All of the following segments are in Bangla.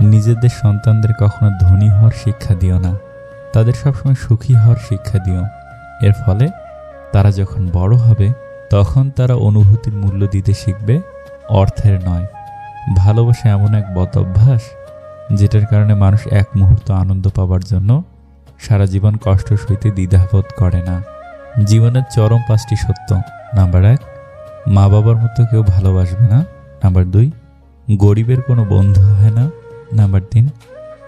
নিজেদের সন্তানদের কখনো ধনী হওয়ার শিক্ষা দিও না। তাদের সবসময় সুখী হওয়ার শিক্ষা দিও। এর ফলে তারা যখন বড় হবে, তখন তারা অনুভূতির মূল্য দিতে শিখবে, অর্থের নয়। ভালোবাসা এমন এক বদ অভ্যাস, যেটার কারণে মানুষ এক মুহূর্ত আনন্দ পাওয়ার জন্য সারা জীবন কষ্ট সইতে দ্বিধাবোধ করে না। জীবনের চরম পাঁচটি সত্য। নাম্বার এক মা বাবার মতো কেউ ভালোবাসবে না। নাম্বার দুই, গরিবের কোনো বন্ধু হয় না। নাম্বার তিন,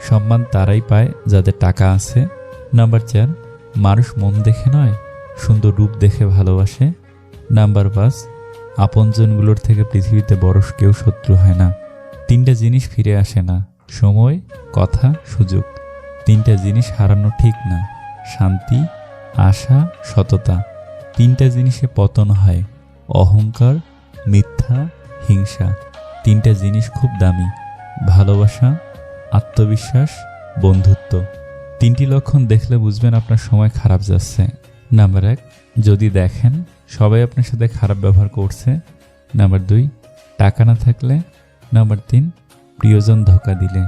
সম্মান তারাই পায় যাদের টাকা আছে। নাম্বার চার, মানুষ মন দেখে নয়, সুন্দর রূপ দেখে ভালোবাসে। নাম্বার পাঁচ, আপনজনগুলোর থেকে পৃথিবীতে বড় কেউ শত্রু হয় না। তিনটা জিনিস ফিরে আসে না, সময়, কথা, সুযোগ। তিনটা জিনিস হারানো ঠিক না, শান্তি, আশা, সততা। তিনটা জিনিসে পতন হয়, অহংকার, মিথ্যা, হিংসা। তিনটা জিনিস খুব দামি। ভালোবাসা, আত্মবিশ্বাস, বন্ধুত্ব। তিনটি লক্ষণ দেখলে বুঝবেন আপনার সময় খারাপ যাচ্ছে। নাম্বার এক, যদি দেখেন সবাই আপনার সাথে খারাপ ব্যবহার করছে। নাম্বার দুই, টাকা না থাকলে। নাম্বার তিন, প্রিয়জন ধোকা দিলে।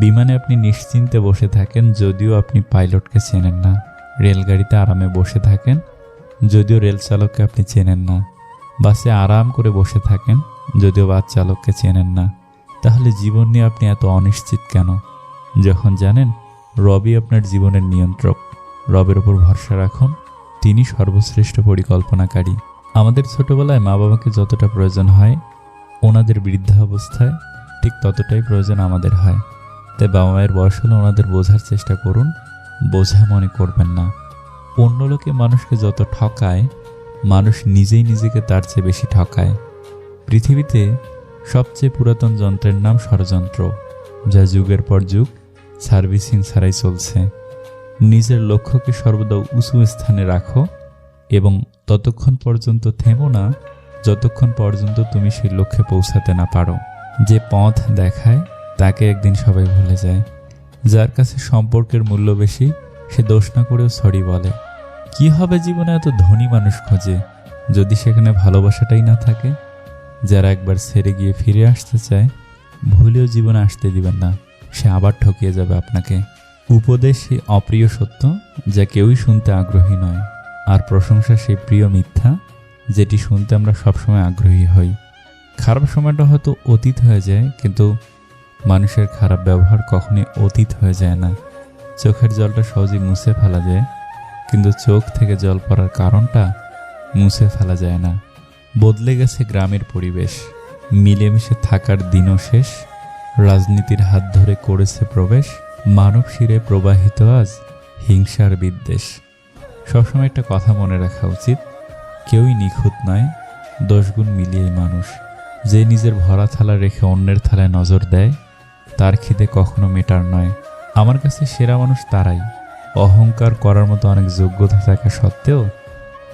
বিমানে আপনি নিশ্চিন্তে বসে থাকেন, যদিও আপনি পাইলটকে চেনেন না। রেলগাড়িতে আরামে বসে থাকেন, যদিও রেল চালককে আপনি চেনেন না। বাসে আরাম করে বসে থাকেন, যদিও বাস চালককে চেনেন না। তাহলে জীবন নিয়ে আপনি এত অনিশ্চিত কেন? যখন জানেন, রবি আপনার জীবনের নিয়ন্ত্রক। রবের ওপর ভরসা রাখুন, তিনি সর্বশ্রেষ্ঠ পরিকল্পনাকারী। আমাদের ছোটবেলায় মা বাবাকে যতটা প্রয়োজন হয়, ওনাদের বৃদ্ধাবস্থায় ঠিক ততটাই প্রয়োজন আমাদের হয়। তাই বাবা মায়ের বয়স হলে ওনাদের বোঝার চেষ্টা করুন, বোঝা মনে করবেন না। অন্য লোকে মানুষকে যত ঠকায়, মানুষ নিজেই নিজেকে তার চেয়ে বেশি ঠকায়। পৃথিবীতে সবচেয়ে পুরাতন যন্ত্রের নাম ষড়যন্ত্র, যা যুগের পর যুগ সার্ভিসিং ছাড়াই চলছে। নিজের লক্ষ্যকে সর্বদা উঁচু স্থানে রাখো এবং ততক্ষণ পর্যন্ত থেমো না, যতক্ষণ পর্যন্ত তুমি সেই লক্ষ্যে পৌঁছাতে না পারো। যে পথ দেখায়, তাকে একদিন সবাই ভুলে যায়। যার কাছে সম্পর্কের মূল্য বেশি, সে দোষ না করেও সরি বলে। কি হবে জীবনে এত ধনী মানুষ খোঁজে, যদি সেখানে ভালোবাসাটাই না থাকে? যারা একবার ছেড়ে গিয়ে ফিরে আসতে চায়, ভুলেও জীবনে আসতে দিবেন না। সে আবার ঠকিয়ে যাবে আপনাকে। উপদেশ সেই অপ্রিয় সত্য, যা কেউই শুনতে আগ্রহী নয়। আর প্রশংসা সেই প্রিয় মিথ্যা, যেটি শুনতে আমরা সবসময় আগ্রহী হই। খারাপ সময়টা হয়তো অতীত হয়ে যায়, কিন্তু মানুষের খারাপ ব্যবহার কখনোই অতীত হয়ে যায় না। চোখের জলটা সহজেই মুছে ফেলা যায়, কিন্তু চোখ থেকে জল পড়ার কারণটা মুছে ফেলা যায় না। বদলে গেছে গ্রামের পরিবেশ। মিলেমিশে থাকার দিনও শেষ। রাজনীতির হাত ধরে করেছে প্রবেশ। মানব শিরে প্রবাহিত আজ হিংসার বিদ্বেষ। সবসময় একটা কথা মনে রাখা উচিত। কেউই নিখুঁত নয়। দশগুণ মিলিয়েই মানুষ। যে নিজের ভরা থালা রেখে অন্যের থালায় নজর দেয়, তার খিদে কখনো মেটার নয়। আমার কাছে সেরা মানুষ তারাই। অহংকার করার মতো অনেক যোগ্যতা থাকা সত্ত্বেও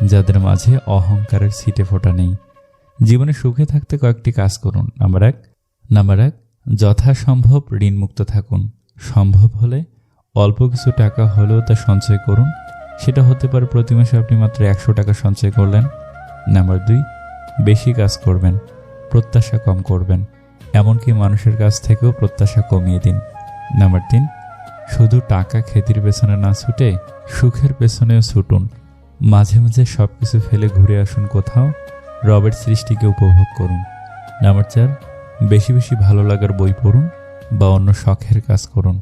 যাদের মাঝে অহংকারের ছিটে ফোটা নেই। জীবনে সুখে থাকতে কয়েকটি কাজ করুন। নাম্বার এক নাম্বার এক, যথাসম্ভব ঋণমুক্ত থাকুন। সম্ভব হলে অল্প কিছু টাকা হলেও তা সঞ্চয় করুন। সেটা হতে পারে প্রতি মাসে আপনি মাত্র একশো টাকা সঞ্চয় করলেন। নাম্বার দুই, বেশি কাজ করবেন, প্রত্যাশা কম করবেন, এমনকি মানুষের কাছ থেকেও প্রত্যাশা কমিয়ে দিন। নাম্বার তিন, শুধু টাকা খেতির পেছনে না ছুটে সুখের পেছনেও ছুটুন। মাঝে মাঝে সব কিছু ফেলে ঘুরে আসুন কোথাও। রবের সৃষ্টিকে উপভোগ করুন। নাম্বার চার, বেশি বেশি ভালো লাগার বই পড়ুন বা অন্য শখের কাজ করুন।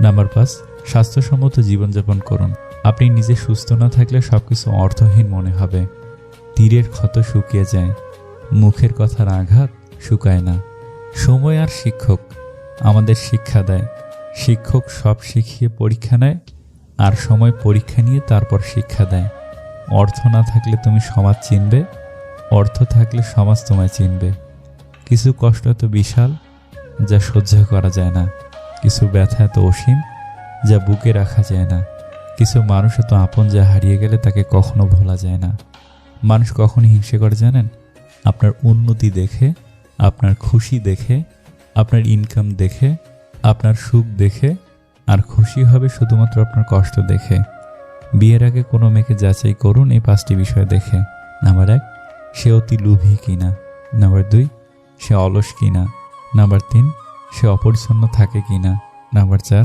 নাম্বার পাঁচ, স্বাস্থ্যসম্মত জীবনযাপন করুন। আপনি নিজে সুস্থ না থাকলে সব কিছু অর্থহীন মনে হবে। তীরের ক্ষত শুকিয়ে যায়। মুখের কথার আঘাত শুকায় না। সময় আর শিক্ষক আমাদের শিক্ষা দেয়। শিক্ষক সব শিখিয়ে পরীক্ষা নেয়, আর সময় পরীক্ষা নিয়ে তারপর শিক্ষা দেয়। অর্থ না থাকলে তুমি সমাজ চিনবে, অর্থ থাকলে সমাজ তোমায় চিনবে। কিছু কষ্ট এত বিশাল যা সহ্য করা যায় না। কিছু ব্যথা এত অসীম যা বুকে রাখা যায় না। কিছু মানুষ এত আপন যা হারিয়ে গেলে তাকে কখনো ভোলা যায় না। মানুষ কখনো হিংসে করে জানেন? আপনার উন্নতি দেখে, আপনার খুশি দেখে, আপনার ইনকাম দেখে, আপনার সুখ দেখে, আর খুশি হবে শুধুমাত্র আপনার কষ্ট দেখে। বিয়ের আগে কোনো মেয়েকে যাচাই করুন এই পাঁচটি বিষয় দেখে। নাম্বার এক, সে অতি লোভী কিনা। নাম্বার দুই, সে অলস কিনা। নাম্বার তিন, সে অপরিচ্ছন্ন থাকে কি না নাম্বার চার,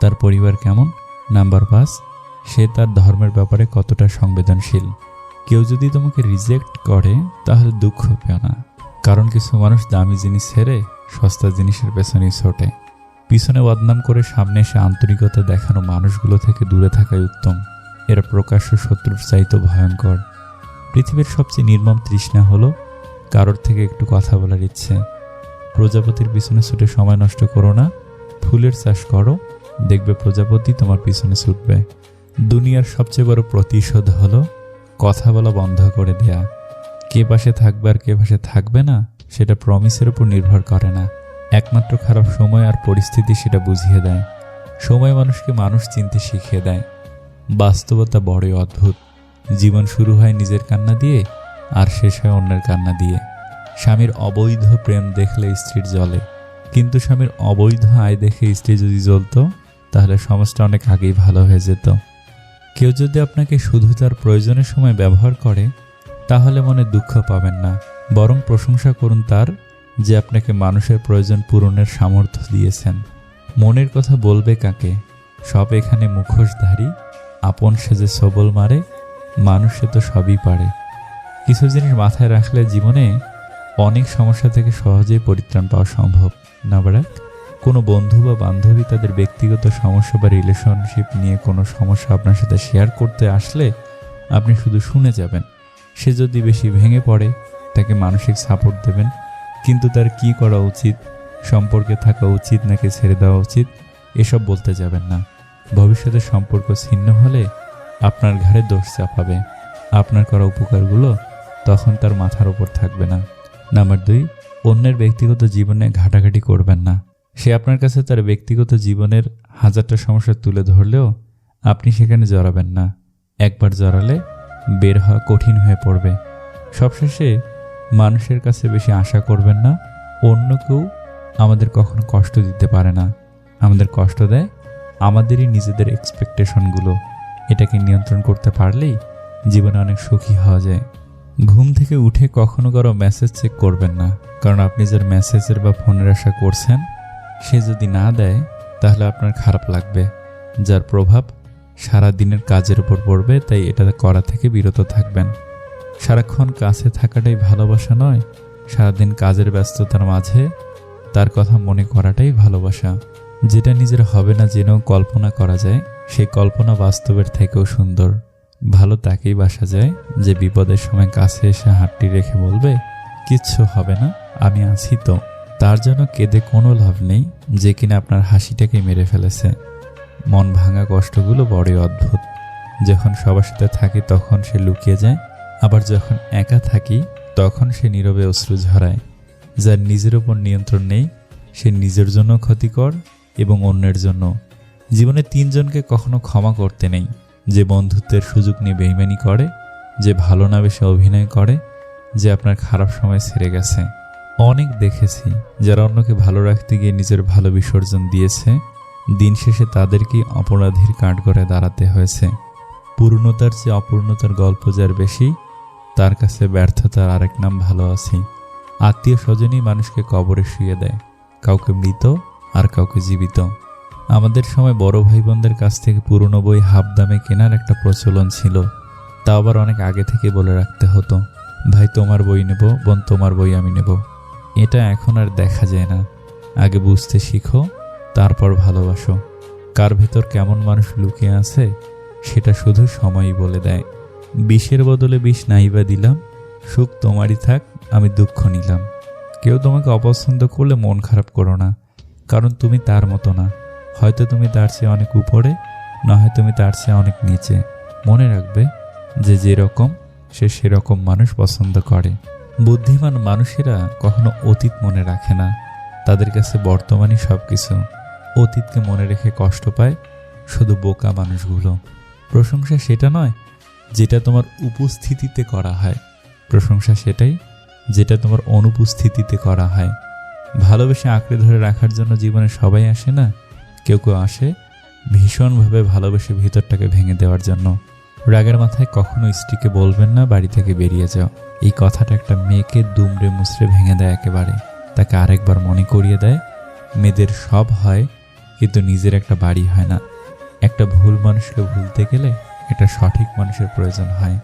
তার পরিবার কেমন। নাম্বার পাঁচ, সে তার ধর্মের ব্যাপারে কতটা সংবেদনশীল। কেউ যদি তোমাকে রিজেক্ট করে, তাহলে দুঃখ পেও না। কারণ কিছু মানুষ দামি জিনিস ছেড়ে সস্তা জিনিসের পেছনেই ছোটে। পিছনে বদনাম করে সামনে এসে আন্তরিকতা দেখানো মানুষগুলো থেকে দূরে থাকাই উত্তম। এরা প্রকাশ্য শত্রুর চাইতে ভয়ঙ্কর। পৃথিবীর সবচেয়ে নির্মম তৃষ্ণা হলো কারোর থেকে একটু কথা বলার ইচ্ছে। প্রজাপতির পিছনে ছুটে সময় নষ্ট করো না। ফুলের চাষ করো। দেখবে প্রজাপতি তোমার পিছনে ছুটবে। দুনিয়ার সবচেয়ে বড় প্রতিশোধ হলো কথা বলা বন্ধ করে দেয়া। কে পাশে থাকবে আর কে পাশে থাকবে না, সেটা প্রমিসের উপর নির্ভর করে না। একমাত্র খারাপ সময় আর পরিস্থিতি সেটা বুঝিয়ে দেয়। সময় মানুষকে মানুষ চিনতে শিখিয়ে দেয়। বাস্তবতা বড়ই অদ্ভুত। জীবন শুরু হয় নিজের কান্না দিয়ে আর শেষ হয় অন্যের কান্না দিয়ে। স্বামীর অবৈধ প্রেম দেখলে স্ত্রীর জ্বলে। কিন্তু স্বামীর অবৈধ আয় দেখে স্ত্রী যদি জ্বলতো, তাহলে সমাজটা অনেক আগেই ভালো হয়ে যেত। কেউ যদি আপনাকে শুধু তার প্রয়োজনের সময় ব্যবহার করে, তাহলে মনে দুঃখ পাবেন না। বরং প্রশংসা করুন তার যে আপনাকে মানুষের প্রয়োজন পূরণের সামর্থ্য দিয়েছেন। মনের কথা বলবে কাকে? সব এখানে মুখোশধারী আপন সেজে সবল মারে, মানুষে তো সবই পারে। কিছু জিনিস মাথায় রাখলে জীবনে অনেক সমস্যা থেকে সহজেই পরিত্রাণ পাওয়া সম্ভব। নাম্বার এক কোনো বন্ধু বা বান্ধবী তাদের ব্যক্তিগত সমস্যা বা রিলেশনশিপ নিয়ে কোনো সমস্যা আপনার সাথে শেয়ার করতে আসলে আপনি শুধু শুনে যাবেন। সে যদি বেশি ভেঙে পড়ে, তাকে মানসিক সাপোর্ট দেবেন। কিন্তু তার কি করা উচিত, সম্পর্কে থাকা উচিত নাকি ছেড়ে দেওয়া উচিত, এসব বলতে যাবেন না। ভবিষ্যতে সম্পর্ক ছিন্ন হলে আপনার ঘাড়ে দোষ চাপাবে। আপনার করা উপকারগুলো তখন তার মাথার ওপর থাকবে না। নাম্বার দুই, অন্যের ব্যক্তিগত জীবনে ঘাটাঘাটি করবেন না। সে আপনার কাছে তার ব্যক্তিগত জীবনের হাজারটা সমস্যা তুলে ধরলেও আপনি সেখানে জড়াবেন না। একবার জড়ালে বের হওয়া কঠিন হয়ে পড়বে। সবশেষে মানুষের কাছে বেশি আশা করবেন না। অন্য কেউ আমাদের কখনো কষ্ট দিতে পারে না। আমাদের কষ্ট দেয় আমাদেরই নিজেদের এক্সপেকটেশনগুলো এটাকে নিয়ন্ত্রণ করতে পারলেই জীবনে অনেক সুখী হওয়া যায়। ঘুম থেকে উঠে কখনো কারও মেসেজ চেক করবেন না, কারণ আপনি যার মেসেজের বা ফোনের আশা করছেন, সে যদি না দেয়, তাহলে আপনার খারাপ লাগবে, যার প্রভাব সারা দিনের কাজের উপর পড়বে, তাই এটা করা থেকে বিরত থাকবেন। সারাক্ষণ কাছে থাকাটাই ভালোবাসা নয়, সারাদিন কাজের ব্যস্ততার মাঝে তার কথা মনে করাটাই ভালোবাসা। যেটা নিজের হবে না জেনেও কল্পনা করা যায় সেই কল্পনা বাস্তবের থেকেও সুন্দর। ভালো তাকেই বাসা যায় যে বিপদের সময় কাছে এসে হাতটি রেখে বলবে, কিচ্ছু হবে না, আমি আছি তো। তার জন্য কেঁদে কোনো লাভ নেই যে কিনা আপনার হাসিটাকে মেরে ফেলেছে। মন ভাঙা কষ্টগুলো বড়ই অদ্ভুত। যখন সবার সাথে থাকি তখন সে লুকিয়ে যায়, আবার যখন একা থাকি তখন সে নীরবে অশ্রু ঝরায়। যার নিজের ওপর নিয়ন্ত্রণ নেই, সে নিজের জন্য ক্ষতিকর এবং অন্যের জন্য। জীবনে তিনজনকে কখনো ক্ষমা করতে নেই। যে বন্ধুত্বের সুযোগ নিয়ে বেইমানি করে, যে ভালো না বেশি অভিনয় করে, যে আপনার খারাপ সময় ছেড়ে গেছে। অনেক দেখেছি যারা অন্যকে ভালো রাখতে গিয়ে নিজের ভালো বিসর্জন দিয়েছে। দিন শেষে তাদেরকেই অপরাধীর কাঠগড়ে দাঁড়াতে হয়েছে। পূর্ণতার চেয়ে অপূর্ণতার গল্প যার বেশি, তার কাছে ব্যর্থতার আরেক নাম ভালো আছি। আত্মীয় স্বজনই মানুষকে কবরে শুয়ে দেয়। কাউকে মৃত আর কাউকে জীবিত। আমাদের সময় বড় ভাই বোনদের কাছ থেকে পুরনো বই হাফ দামে কেনার একটা প্রচলন ছিল। তা আবার অনেক আগে থেকে বলে রাখতে হতো। ভাই, তোমার বই নেব, বোন, তোমার বই আমি নেব। এটা এখন আর দেখা যায় না। আগে বুঝতে শিখো, তারপর ভালোবাসো। কার ভেতর কেমন মানুষ লুকিয়ে আছে, সেটা শুধু সময়ই বলে দেয়। বিষের বদলে বিষ নাইবা দিলাম, সুখ তোমারই থাক, আমি দুঃখ নিলাম। কেউ তোমাকে অপছন্দ করলে মন খারাপ করো না। কারণ তুমি তার মতো না। হয়তো তুমি তার চেয়ে অনেক উপরে না হয় তুমি তার চেয়ে অনেক নিচে। মনে রাখবে যে যেরকম, সে সেরকম মানুষ পছন্দ করে। বুদ্ধিমান মানুষেরা কখনো অতীত মনে রাখে না। তাদের কাছে বর্তমানই সব কিছু অতীতকে মনে রেখে কষ্ট পায় শুধু বোকা মানুষগুলো। প্রশংসা সেটা নয় যেটা তোমার উপস্থিতিতে করা হয়। প্রশংসা সেটাই যেটা তোমার অনুপস্থিতিতে করা হয়। ভালোবেসে আঁকড়ে ধরে রাখার জন্য জীবনে সবাই আসে না? কেউ কেউ আসে ভীষণভাবে ভালোবেসে ভিতরটাকে ভেঙে দেওয়ার জন্য। রাগের মাথায় কখনো স্ত্রীকে বলবেন না, বাড়ি থেকে বেরিয়ে যাও। এই কথাটা একটা মেয়েকে দুমড়ে মুচড়ে ভেঙে দেয় একেবারে। তাকে আরেকবার মনে করিয়ে দেয়, মেয়েদের সব হয়, কিন্তু নিজের একটা বাড়ি হয় না। একটা ভুল মানুষকে ভুলতে গেলে একটা সঠিক মানুষের প্রয়োজন হয়।